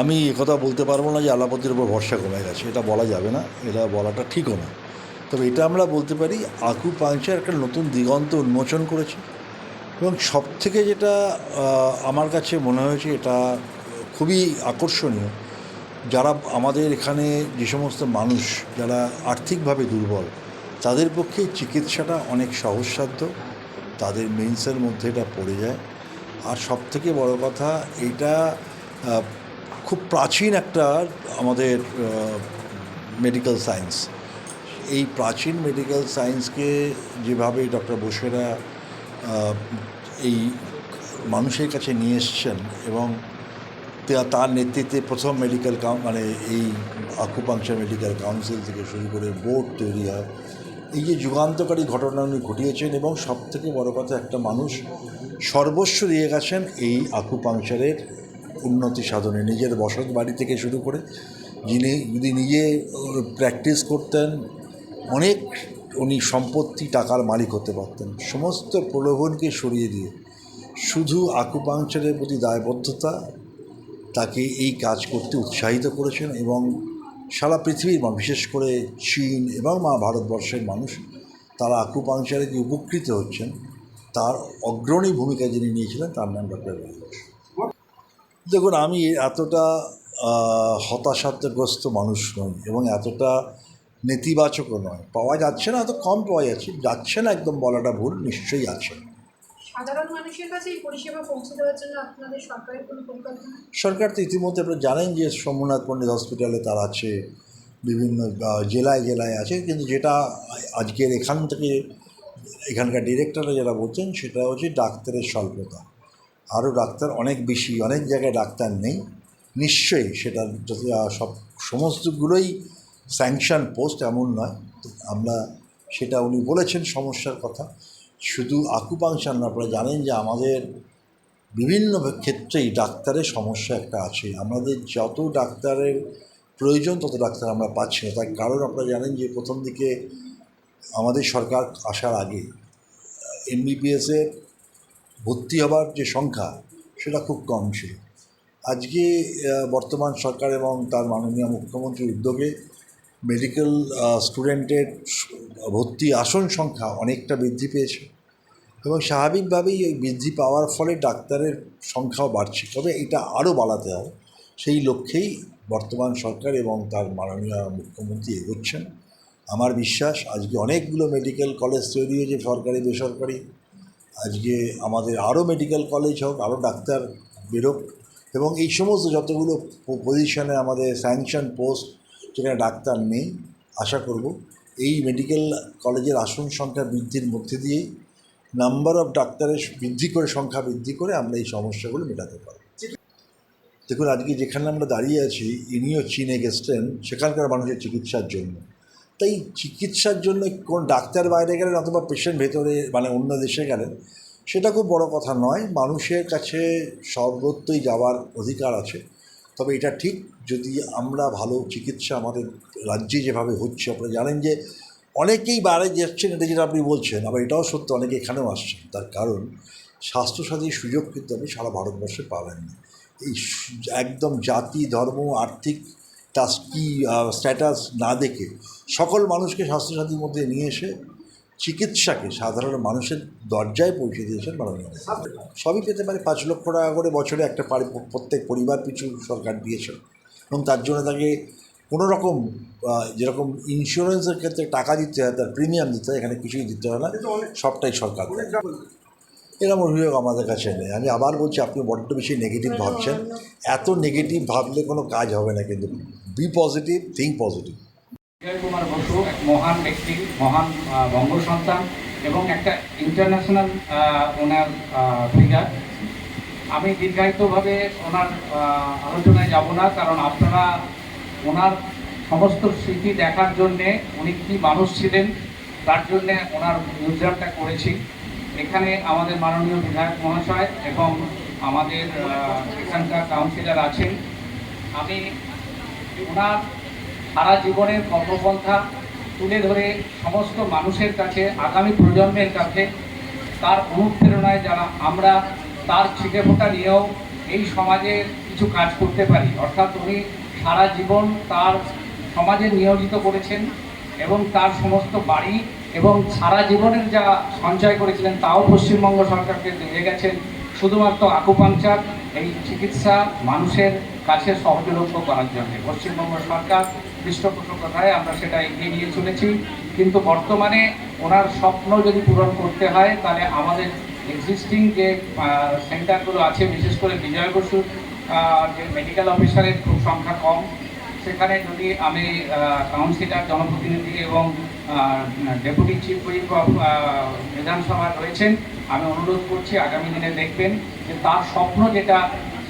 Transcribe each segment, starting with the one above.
আমি কথা বলতে পারব না যে আলাপতির উপর ভরসা কমে গেছে, এটা বলা যাবে না, এটা বলাটা ঠিকও না। তবে এটা আমরা বলতে পারি আকু পাংচার একটা নতুন দিগন্ত উন্মোচন করেছে এবং সব থেকে যেটা আমার কাছে মনে হয়েছে এটা খুবই আকর্ষণীয়, যারা আমাদের এখানে যে সমস্ত মানুষ, যারা আর্থিকভাবে দুর্বল, তাদের পক্ষে চিকিৎসাটা অনেক সহজসাধ্য, তাদের মেন্সের মধ্যে এটা পড়ে যায়। আর সব থেকে বড় কথা, এটা খুব প্রাচীন একটা, আমাদের মেডিকেল সায়েন্স এই প্রাচীন মেডিকেল সায়েন্সকে যেভাবে ডক্টর বসুরা এই মানুষের কাছে নিয়ে এসছেন এবং তার নেতৃত্বে প্রথম মেডিকেল মানে এই আকুপাংচার মেডিকেল কাউন্সিল থেকে শুরু করে বোর্ড তৈরি হয়। এই যে যুগান্তকারী ঘটনা উনি ঘটিয়েছেন এবং সবথেকে বড় কথা, একটা মানুষ সর্বস্ব দিয়ে গেছেন এই আকুপাংচারের উন্নতি সাধনে, নিজের বসত বাড়ি থেকে শুরু করে যিনি, যদি নিজে প্র্যাকটিস করতেন, অনেক উনি সম্পত্তি, টাকার মালিক হতে পারতেন। সমস্ত প্রলোভনকে সরিয়ে দিয়ে শুধু আকুপাংচারের প্রতি দায়বদ্ধতা, তাকে এই কাজ করতে উৎসাহিত করেছেন এবং সারা পৃথিবীর বিশেষ করে চীন এবং মা, ভারতবর্ষের মানুষ তারা আকুপাংচারে যে উপকৃত হচ্ছেন, তার অগ্রণী ভূমিকা যিনি নিয়েছিলেন, তার নাম ডক্টর দেখুন আমি এতটা হতাশাগ্রস্ত মানুষ নই এবং এতটা নেতিবাচকও নয়। পাওয়া যাচ্ছে না এত কম পাওয়া যাচ্ছে যাচ্ছে না একদম বলাটা ভুল নিশ্চয়ই আছে। সাধারণ মানুষের কাছে এই পরিষেবা পৌঁছে দেওয়ার জন্য আপনাদের সরকারের কোনো পরিকল্পনা? সরকার তো ইতিমধ্যে আপনারা জানেন যে সোমনাথ পণ্ডিত হসপিটালে তার আছে বিভিন্ন জেলায় জেলায় আছে কিন্তু যেটা আজকের এখান থেকে এখানকার ডিরেক্টররা যারা বলছেন সেটা হচ্ছে ডাক্তারের স্বল্পতা। আরও ডাক্তার অনেক বেশি, অনেক জায়গায় ডাক্তার নেই। নিশ্চয়ই সেটা যদি সব সমস্তগুলোই স্যাংশন পোস্ট এমন নয়। আমরা সেটা উনি বলেছেন সমস্যার কথা। শুধু আকুপাংশার না, আপনারা জানেন যে আমাদের বিভিন্ন ক্ষেত্রেই ডাক্তারের সমস্যা একটা আছে। আমাদের যত ডাক্তারের প্রয়োজন, তত ডাক্তার আমরা পাচ্ছি না। তার কারণ আপনারা জানেন যে প্রথম দিকে আমাদের সরকার আসার আগে, এমবিবিএসের ভর্তি হবার যে সংখ্যা, সেটা খুব কম ছিল। আজকে বর্তমান সরকার এবং তার মাননীয় মুখ্যমন্ত্রীর উদ্যোগে মেডিকেল স্টুডেন্টের ভর্তি আসন সংখ্যা অনেকটা বৃদ্ধি পেয়েছে এবং স্বাভাবিকভাবেই এই বৃদ্ধি পাওয়ার ফলে ডাক্তারের সংখ্যাও বাড়ছে। তবে এটা আরও বাড়াতে হবে সেই লক্ষ্যেই বর্তমান সরকার এবং তার মাননীয় মুখ্যমন্ত্রী এগোচ্ছেন। আমার বিশ্বাস, আজকে অনেকগুলো মেডিকেল কলেজ তৈরি হয়েছে, সরকারি, বেসরকারি। আজকে আমাদের আরও মেডিকেল কলেজ হোক, আরও ডাক্তার বেরোক এবং এই সমস্ত যতগুলো পজিশনে আমাদের স্যাংশন পোস্ট যেখানে ডাক্তার নেই, আশা করব এই মেডিকেল কলেজের আসন সংখ্যা বৃদ্ধির মধ্যে দিয়েই নাম্বার অফ ডাক্তারের বৃদ্ধি করে, সংখ্যা বৃদ্ধি করে আমরা এই সমস্যাগুলো মেটাতে পারব। দেখুন, আজকে যেখানে আমরা দাঁড়িয়ে আছি, ইনিও চীনে গেছেন সেখানকার মানুষের চিকিৎসার জন্য। তাই চিকিৎসার জন্য কোন ডাক্তার বাইরে গেলেন অথবা পেশেন্ট ভেতরে মানে অন্য দেশে গেলেন, সেটা খুব বড় কথা নয়। মানুষের কাছে সর্বত্রই যাওয়ার অধিকার আছে। তবে এটা ঠিক, যদি আমরা ভালো চিকিৎসা আমাদের রাজ্যে যেভাবে হচ্ছে, আপনারা জানেন যে অনেকেই বাইরে যাচ্ছেন, এটা যেটা আপনি বলছেন, আবার এটাও সত্য, অনেকে এখানেও আসছেন। তার কারণ, স্বাস্থ্যসাথীর সুযোগ কিন্তু আপনি সারা ভারতবর্ষে পাবেন না। এই একদম জাতি, ধর্ম, আর্থিক টাস কি স্ট্যাটাস না দেখে সকল মানুষকে স্বাস্থ্যসাথীর মধ্যে নিয়ে এসে চিকিৎসাকে সাধারণ মানুষের দরজায় পৌঁছে দিয়েছেন মাননীয় সবই পেতে পারে পাঁচ লক্ষ টাকা করে বছরে একটা প্রত্যেক পরিবার পিছু সরকার দিয়েছেন এবং তার জন্য তাকে কোনো রকম যেরকম ইন্স্যুরেন্সের ক্ষেত্রে টাকা দিতে হয় তার প্রিমিয়াম দিতে হয় এখানে কিছুই দিতে হয় না সবটাই সরকার এরকম অভিযোগ আমাদের কাছে নেই। আমি আবার বলছি আপনি বড্ড বেশি নেগেটিভ ভাবছেন। এত নেগেটিভ ভাবলে কোনো কাজ হবে না কিন্তু। Be positive think positive Bijoy Kumar Basu এক মহান ব্যক্তি, মহান বঙ্গ সন্তান এবং একটা ইন্টারন্যাশনাল ওনার ফিগার আমি দীর্ঘায়িতভাবে ওনার আলোচনায় যাব না, কারণ আপনারা ওনার সমস্ত স্মৃতি দেখার জন্যে উনি কী মানুষ ছিলেন, তার জন্যে ওনার মিউজিয়ামটা করেছি। এখানে আমাদের মাননীয় বিধায়ক মহাশয় এবং আমাদের এখানকার কাউন্সিলর আছেন। আমি ওনার সারা জীবনের কর্মপন্থা তুলে ধরে সমস্ত মানুষের কাছে, আগামী প্রজন্মের কাছে তার অনুপ্রেরণায় যারা আমরা তার ছিটে ফোটা নিয়েও এই সমাজে কিছু কাজ করতে পারি। অর্থাৎ উনি সারা জীবন তার সমাজে নিয়োজিত করেছেন এবং তার সমস্ত বাড়ি এবং সারা জীবনের যা সঞ্চয় করেছিলেন, তাও পশ্চিমবঙ্গ সরকারকে দিয়ে গেছেন। শুধুমাত্র আকুপাংচার এই চিকিৎসা মানুষের কাছে সহজলভ্য করার জন্য। পশ্চিমবঙ্গ সরকার পৃষ্ঠপোষকতায় আমরা সেটা এগিয়ে নিয়ে চলেছি। কিন্তু বর্তমানে ওনার স্বপ্ন যদি পূরণ করতে হয় তাহলে আমাদের এক্সিস্টিং যে সেন্টারগুলো আছে বিশেষ করে বিজয় আহ, যে মেডিকেল অফিসারের খুব সংখ্যা কম সেখানে যদি আমি কাউন্সিলর জনপ্রতিনিধি এবং ডেপুটি চিফ হুইপ অফ বিধানসভা রয়েছেন আমি অনুরোধ করছি আগামী দিনে দেখবেন যে তার স্বপ্ন যেটা,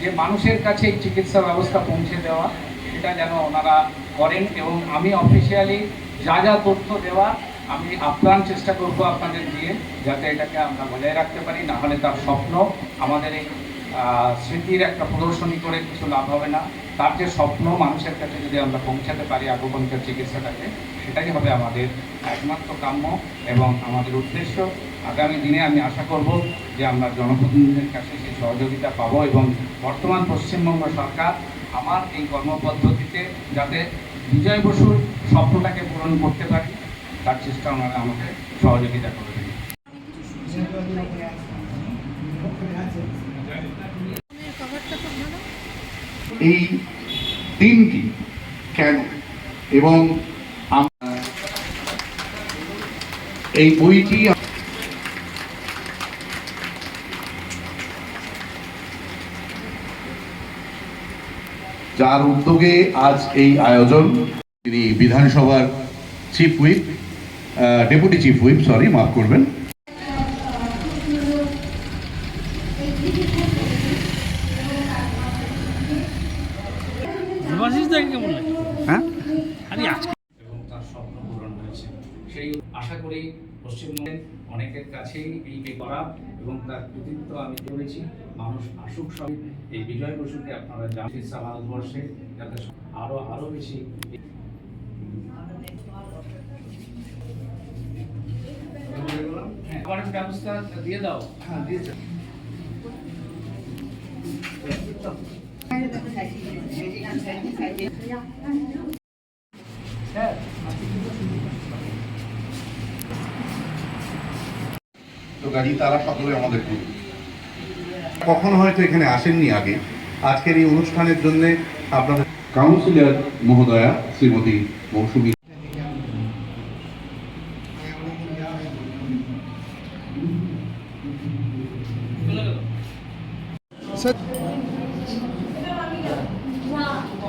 যে মানুষের কাছে চিকিৎসা ব্যবস্থা পৌঁছে দেওয়া, সেটা যেন ওনারা করেন এবং আমি অফিসিয়ালি যা যা তথ্য দেওয়া, আমি আপ্রাণ চেষ্টা করব আপনাদের দিয়ে, যাতে এটাকে আমরা বজায় রাখতে পারি, না হলে তার স্বপ্ন আমাদের এই স্মৃতির একটা প্রদর্শনী করে কিছু লাভ হবে না। তার যে স্বপ্ন মানুষের কাছে যদি আমরা পৌঁছাতে পারি আগুপঞ্চার চিকিৎসাটাকে, সেটাই হবে আমাদের একমাত্র কাম্য এবং আমাদের উদ্দেশ্য। আগামী দিনে আমি আশা করব যে আমরা জনপ্রতিনিধিদের কাছে সেই সহযোগিতা পাবো এবং বর্তমান পশ্চিমবঙ্গ সরকার আমার এই কর্মপদ্ধতিতে যাতে বিজয় বসুর স্বপ্নটাকে পূরণ করতে পারি, তার চেষ্টা ওনারা আমাকে সহযোগিতা করে ভালো এই দিনটি কেন? এবং এই বইটি যার উদ্যোগে আজ এই আয়োজন, তিনি বিধানসভার chief whip deputy chief whip sorry মাফ করবেন। কেমন লাগে হ্যাঁ আরে আজকে এবং তার স্বপ্ন পূরণ হয়েছে সেই আশা করি পশ্চিমবঙ্গের অনেকের কাছেই এই এই করা এবং তার কৃতিত্ব আমি করেছি মানুষ আসুক সব। এই বিজয় বসুকে আপনারা জানেন ভারতবর্ষে যাতে আরও আরও বেশি হ্যাঁ, ব্যবস্থা দিয়ে দাও। হ্যাঁ দিয়েছে গাড়ি তারা সকলে আমাদের গুরু কখনো হয়তো এখানে আসেননি আগে। আজকের এই অনুষ্ঠানের জন্য আপনাদের কাউন্সিলর মহোদয়া শ্রীমতী মৌসুমী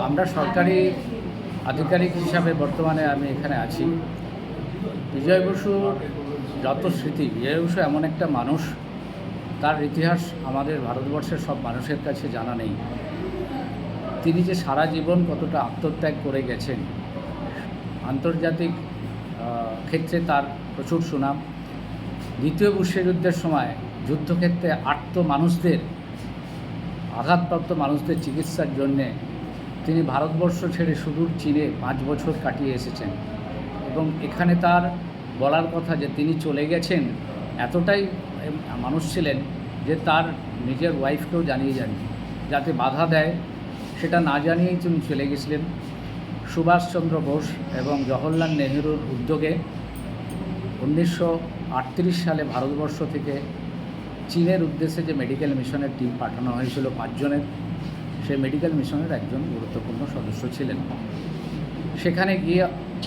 আমরা সরকারি আধিকারিক হিসাবে বর্তমানে আমি এখানে আছি। বিজয় বসুর স্মৃতি বিজয় এমন একটা মানুষ, তার ইতিহাস আমাদের ভারতবর্ষের সব মানুষের কাছে জানা নেই। তিনি যে সারা জীবন কতটা আত্মত্যাগ করে গেছেন, আন্তর্জাতিক ক্ষেত্রে তার প্রচুর সুনাম। দ্বিতীয় বিশ্বযুদ্ধের সময় যুদ্ধক্ষেত্রে আর্ত মানুষদের, আঘাতপ্রাপ্ত মানুষদের চিকিৎসার জন্যে তিনি ভারতবর্ষ ছেড়ে সুদূর চীনে পাঁচ বছর কাটিয়ে এসেছেন এবং এখানে তার বলার কথা যে তিনি চলে গেছেন, এতটাই মানুষ ছিলেন যে তার নিজের ওয়াইফকেও জানিয়ে যান যাতে বাধা দেয়, সেটা না জানিয়েই তিনি চলে গেছিলেন। সুভাষচন্দ্র বোস এবং জওহরলাল নেহরুর উদ্যোগে উনিশশো আটত্রিশ সালে ভারতবর্ষ থেকে চীনের উদ্দেশ্যে যে মেডিকেল মিশনের টিম পাঠানো হয়েছিল পাঁচজনের সেই মেডিকেল মিশনের একজন গুরুত্বপূর্ণ সদস্য ছিলেন। সেখানে গিয়ে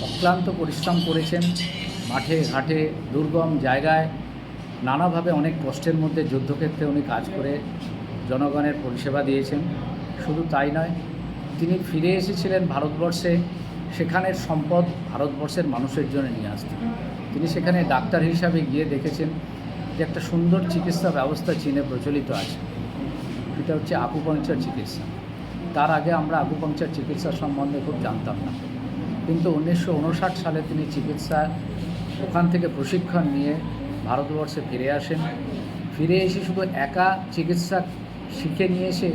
অক্লান্ত পরিশ্রম করেছেন। মাঠে, ঘাটে, দুর্গম জায়গায় নানাভাবে অনেক কষ্টের মধ্যে যুদ্ধক্ষেত্রে উনি কাজ করে জনগণের পরিষেবা দিয়েছেন। শুধু তাই নয়, তিনি ফিরে এসেছিলেন ভারতবর্ষে সেখানের সম্পদ ভারতবর্ষের মানুষের জন্য নিয়ে আসতেন তিনি সেখানে ডাক্তার হিসাবে গিয়ে দেখেছেন যে একটা সুন্দর চিকিৎসা ব্যবস্থা চীনে প্রচলিত আছে। সেটা হচ্ছে আকুপাংচার চিকিৎসা। তার আগে আমরা আকুপাংচার চিকিৎসা সম্বন্ধে খুব জানতাম না। কিন্তু উনিশশো উনষাট সালে তিনি চিকিৎসা ওখান থেকে প্রশিক্ষণ নিয়ে ভারতবর্ষে ফিরে আসেন। ফিরে এসে শুধু একা চিকিৎসা শিখে নিয়ে এসে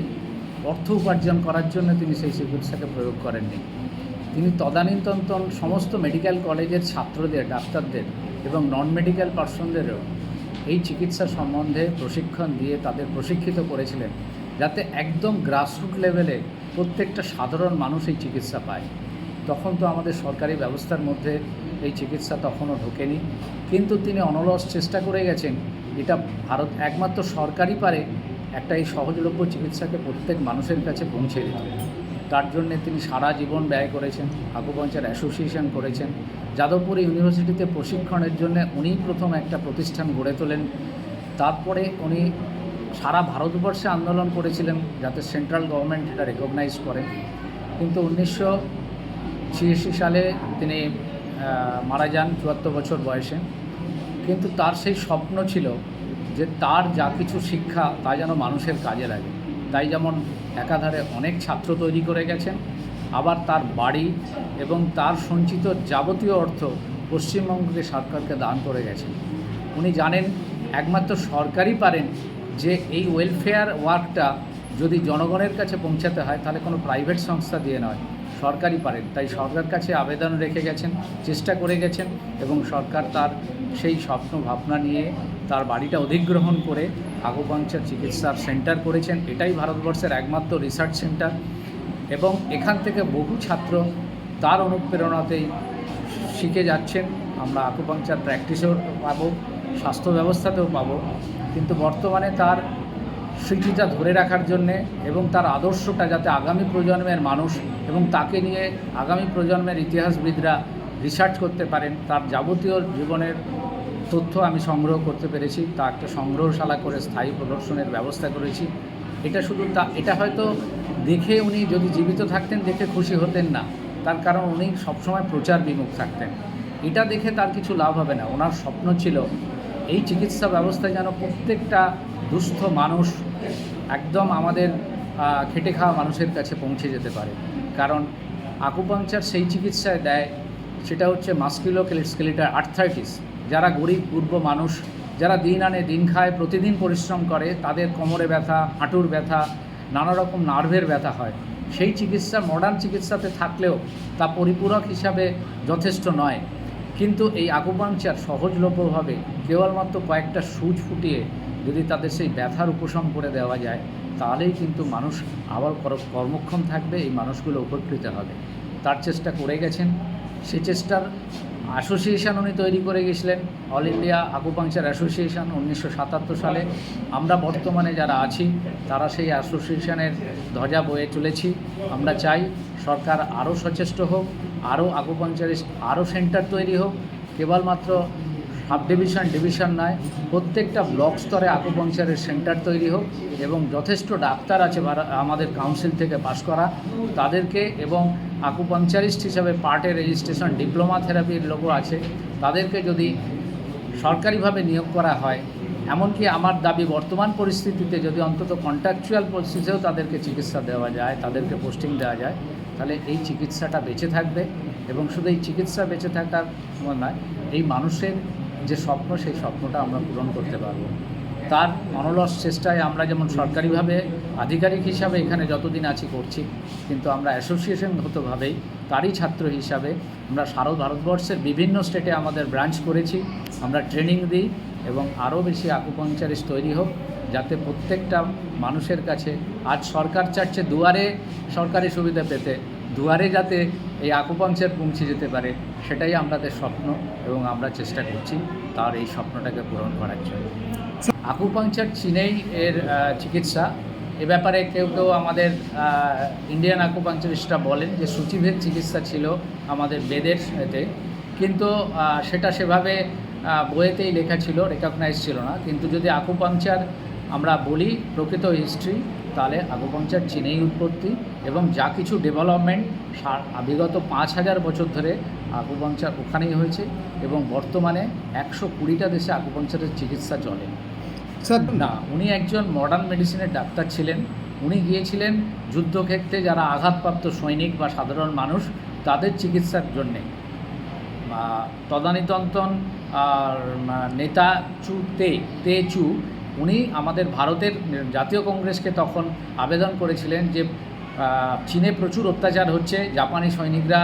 অর্থ উপার্জন করার জন্য তিনি সেই চিকিৎসাকে প্রয়োগ করেননি। তিনি তদানীন্তন সমস্ত মেডিকেল কলেজের ছাত্রদের, ডাক্তারদের এবং নন মেডিকেল পার্সনদেরও এই চিকিৎসা সম্বন্ধে প্রশিক্ষণ দিয়ে তাদের প্রশিক্ষিত করেছিলেন যাতে একদম গ্রাসরুট লেভেলে প্রত্যেকটা সাধারণ মানুষ এই চিকিৎসা পায়। তখন তো আমাদের সরকারি ব্যবস্থার মধ্যে এই চিকিৎসা তখনও ঢোকেনি। কিন্তু তিনি অনলস চেষ্টা করে গেছেন। এটা ভারত একমাত্র সরকারই পারে একটা এই সহজলভ্য চিকিৎসাকে প্রত্যেক মানুষের কাছে পৌঁছে দিতে। তার জন্যে তিনি সারা জীবন ব্যয় করেছেন, আকুপাঞ্চার অ্যাসোসিয়েশন করেছেন। যাদবপুর ইউনিভার্সিটিতে প্রশিক্ষণের জন্য উনিই প্রথম একটা প্রতিষ্ঠান গড়ে তোলেন। তারপরে উনি সারা ভারতবর্ষে আন্দোলন করেছিলেন যাতে সেন্ট্রাল গভর্নমেন্ট এটা রেকগনাইজ করে। কিন্তু উনিশশো ছিয়াশি সালে তিনি মারা যান চুয়াত্তর বছর বয়সে। কিন্তু তার সেই স্বপ্ন ছিল যে তার যা কিছু শিক্ষা, তা যেন মানুষের কাজে লাগে। তাই যেমন একাধারে অনেক ছাত্র তৈরি করে গেছেন, আবার তার বাড়ি এবং তার সঞ্চিত যাবতীয় অর্থ পশ্চিমবঙ্গকে সরকারকে দান করে গেছেন। উনি জানেন, একমাত্র সরকারই পারেন যে এই ওয়েলফেয়ার ওয়ার্কটা যদি জনগণের কাছে পৌঁছাতে হয়, তাহলে কোনো প্রাইভেট সংস্থা দিয়ে নয়। সরকারই পারেন। তাই সরকার কাছে আবেদন রেখে গেছেন, চেষ্টা করে গেছেন এবং সরকার তার সেই স্বপ্ন, ভাবনা নিয়ে তার বাড়িটা অধিগ্রহণ করে আগুপাংচার চিকিৎসার সেন্টার করেছেন। এটাই ভারতবর্ষের একমাত্র রিসার্চ সেন্টার এবং এখান থেকে বহু ছাত্র তার অনুপ্রেরণাতেই শিখে যাচ্ছেন। আমরা আকুপাংচার প্র্যাকটিসেও পাবো, স্বাস্থ্য ব্যবস্থাতেও পাবো। কিন্তু বর্তমানে তার স্মৃতিটা ধরে রাখার জন্যে এবং তার আদর্শটা যাতে আগামী প্রজন্মের মানুষ এবং তাকে নিয়ে আগামী প্রজন্মের ইতিহাসবিদরা রিসার্চ করতে পারেন, তার যাবতীয় জীবনের তথ্য আমি সংগ্রহ করতে পেরেছি, তা একটা সংগ্রহশালা করে স্থায়ী প্রদর্শনের ব্যবস্থা করেছি। এটা শুধু তা, এটা হয়তো দেখে উনি যদি জীবিত থাকতেন, দেখে খুশি হতেন না। তার কারণ উনি সবসময় প্রচার বিমুখ থাকতেন। এটা দেখে তার কিছু লাভ হবে না। ওনার স্বপ্ন ছিল, এই চিকিৎসা ব্যবস্থায় যেন প্রত্যেকটা দুস্থ মানুষ একদম আমাদের খেটে খাওয়া মানুষের কাছে পৌঁছে যেতে পারে। কারণ আকুপাংচার সেই চিকিৎসায় দেয়, সেটা হচ্ছে মাস্কুলো স্কেলিটার আর্থাইটিস যারা গরিব, পূর্ব মানুষ, যারা দিন আনে দিন খায়, প্রতিদিন পরিশ্রম করে, তাদের কোমরে ব্যথা, হাঁটুর ব্যথা নানা রকম নার্ভের ব্যথা হয়। সেই চিকিৎসা মডার্ন চিকিৎসাতে থাকলেও তা পরিপূরক হিসাবে যথেষ্ট নয়। কিন্তু এই আকুপাংচার সহজলভ্যভাবে কেবলমাত্র কয়েকটা সুচ ফুটিয়ে যদি তাদের সেই ব্যথার উপশম করে দেওয়া যায়, তাহলেই কিন্তু মানুষ আবার কর- কর্মক্ষম থাকবে, এই মানুষগুলো উপকৃত হবে। তার চেষ্টা করে গেছেন। সে চেষ্টার অ্যাসোসিয়েশন উনি তৈরি করে গেছিলেন অল ইন্ডিয়া আকুপাংচার অ্যাসোসিয়েশন উনিশশো সাতাত্তর সালে। আমরা বর্তমানে যারা আছি, তারা সেই অ্যাসোসিয়েশনের ধ্বজা বয়ে চলেছি আমরা চাই সরকার আরও সচেষ্ট হোক, আরও আকুপাংচারিস্ট আরও সেন্টার তৈরি হোক। কেবলমাত্র সাব ডিভিশন ডিভিশন নয়, প্রত্যেকটা ব্লক স্তরে আকুপাংচারের সেন্টার তৈরি হোক এবং যথেষ্ট ডাক্তার আছে আমাদের কাউন্সিল থেকে পাশ করা। তাদেরকে এবং আকুপাংচারিস্ট হিসাবে পার্টে রেজিস্ট্রেশন, ডিপ্লোমা থেরাপির লোকও আছে। তাদেরকে যদি সরকারিভাবে নিয়োগ করা হয়, এমনকি আমার দাবি বর্তমান পরিস্থিতিতে যদি অন্তত কন্ট্রাকচুয়াল পরিস্থিতিতেও তাদেরকে চিকিৎসা দেওয়া যায়, তাদেরকে পোস্টিং দেওয়া যায়, তাহলে এই চিকিৎসাটা বেঁচে থাকবে। এবং শুধু এই চিকিৎসা বেঁচে থাকার নয়, এই মানুষের যে স্বপ্ন, সেই স্বপ্নটা আমরা পূরণ করতে পারব। তার অনলস চেষ্টায় আমরা যেমন সরকারিভাবে আধিকারিক হিসাবে এখানে যতদিন আছি করছি, কিন্তু আমরা অ্যাসোসিয়েশনগতভাবেই তারই ছাত্র হিসাবে আমরা সারা ভারতবর্ষের বিভিন্ন স্টেটে আমাদের ব্রাঞ্চ করেছি। আমরা ট্রেনিং দিই এবং আরও বেশি আকুপাংচারিস্ট তৈরি হোক, যাতে প্রত্যেকটা মানুষের কাছে আজ সরকার চাচ্ছে দুয়ারে সরকারি সুবিধা পেতে, দুয়ারে যাতে এই আকুপাংচার পৌঁছে যেতে পারে। সেটাই আমাদের স্বপ্ন এবং আমরা চেষ্টা করছি তার এই স্বপ্নটাকে পূরণ করার জন্য। আকুপাংচার চীনেই এর চিকিৎসা। এ ব্যাপারে কেউ কেউ আমাদের ইন্ডিয়ান আকুপাংচারিস্টরা বলেন যে সূচিভেদ চিকিৎসা ছিল আমাদের বেদের এতে। কিন্তু সেটা সেভাবে বইয়েতেই লেখা ছিল রেকগনাইজ ছিল না। কিন্তু যদি আকুপাংচার আমরা বলি, প্রকৃত হিস্ট্রি তাহলে আকুপাংচার চীনেই উৎপত্তি এবং যা কিছু ডেভেলপমেন্ট বিগত পাঁচ হাজার বছর ধরে আকুপাংচার ওখানেই হয়েছে এবং বর্তমানে একশো কুড়িটা দেশে আকুপাংচারের চিকিৎসা চলে। স্যার না উনি একজন মডার্ন মেডিসিনের ডাক্তার ছিলেন। উনি গিয়েছিলেন যুদ্ধক্ষেত্রে যারা আঘাতপ্রাপ্ত সৈনিক বা সাধারণ মানুষ তাদের চিকিৎসার জন্যে। তদানীতন্তন আর নেতা চু তে তে চু উনি আমাদের ভারতের জাতীয় কংগ্রেসকে তখন আবেদন করেছিলেন যে চীনে প্রচুর অত্যাচার হচ্ছে, জাপানি সৈনিকরা